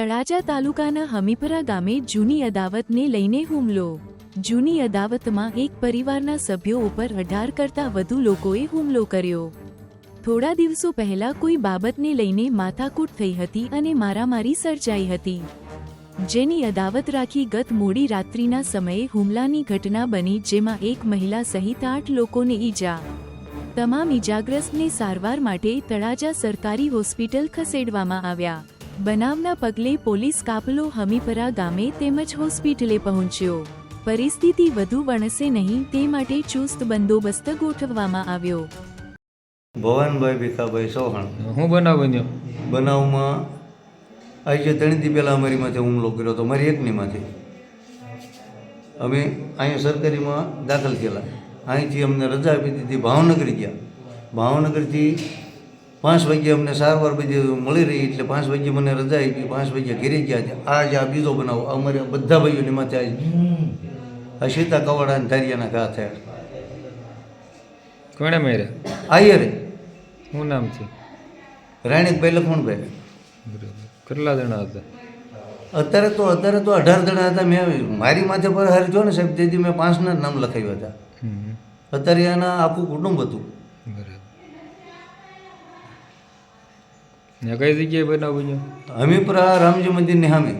તળાજા તાલુકાના હમીપરા ગામે જૂની અદાવતને લઈને હુમલો. જૂની અદાવતમાં એક પરિવારના સભ્યો ઉપર અઢાર કરતાં વધુ લોકોએ હુમલો કર્યો. થોડા દિવસો પહેલા કોઈ બાબતને લઈને માથાકૂટ થઈ હતી અને મારામારી સર્જાઈ હતી. જેની અદાવત રાખી ગત મોડી રાત્રિના સમયે હુમલાની ઘટના બની જેમાં એક મહિલા સહિત આઠ લોકોને ઈજા. તમામ ઈજાગ્રસ્તને સારવાર માટે તળાજા સરકારી હોસ્પિટલ ખસેડવામાં આવ્યા. બનાવના પગલે પોલીસ કાફલો હમીપરા ગામે તેમજ હોસ્પિટલે પહોંચ્યો. પરિસ્થિતિ વધુ વણસે નહીં તે માટે ચુસ્ત બંદોબસ્ત ગોઠવવામાં આવ્યો. ભવાનભાઈ ભીખાભાઈ ચૌહાણ હું બનાવ બન્યો બનાવમાં આજે ત્રણ દી પહેલાં અમારી માથે હુમલો કર્યો હતો મારી એકની માથે અમે અહીંયા સરકારીમાં દાખલ થયેલા. અહીંથી અમને રજા આપી દીધી ભાવનગર ગયા. ભાવનગરથી પાંચ વાગ્યે અમને સારવાર બધી મળી રહી એટલે પાંચ વાગ્યે મને રજા આપી પાંચ વાગ્યે ઘેરે ગયા છે. આજે આ બીજો બનાવો અમારે બધા ભાઈઓની માથે આવી આ સીતા કવાડા અને ધારિયાના ઘા થયા. કોણે માર્યા? આયરે. શું નામ છે? રાણીકભાઈ લખમણભાઈ. કેટલા જણા હતા? અત્યારે તો અત્યારે તો અઢાર જણા હતા. મેં મારી માથે પર હાર જો ને સાહેબ તેથી મેં પાંચના નામ લખાવ્યા હતા. અત્યારે એના આખું કુટુંબ હતું. બરાબર. ને કઈ જગ્યાએ બનાવ બન્યો હમીપરા રામજી મંદિરની સામે.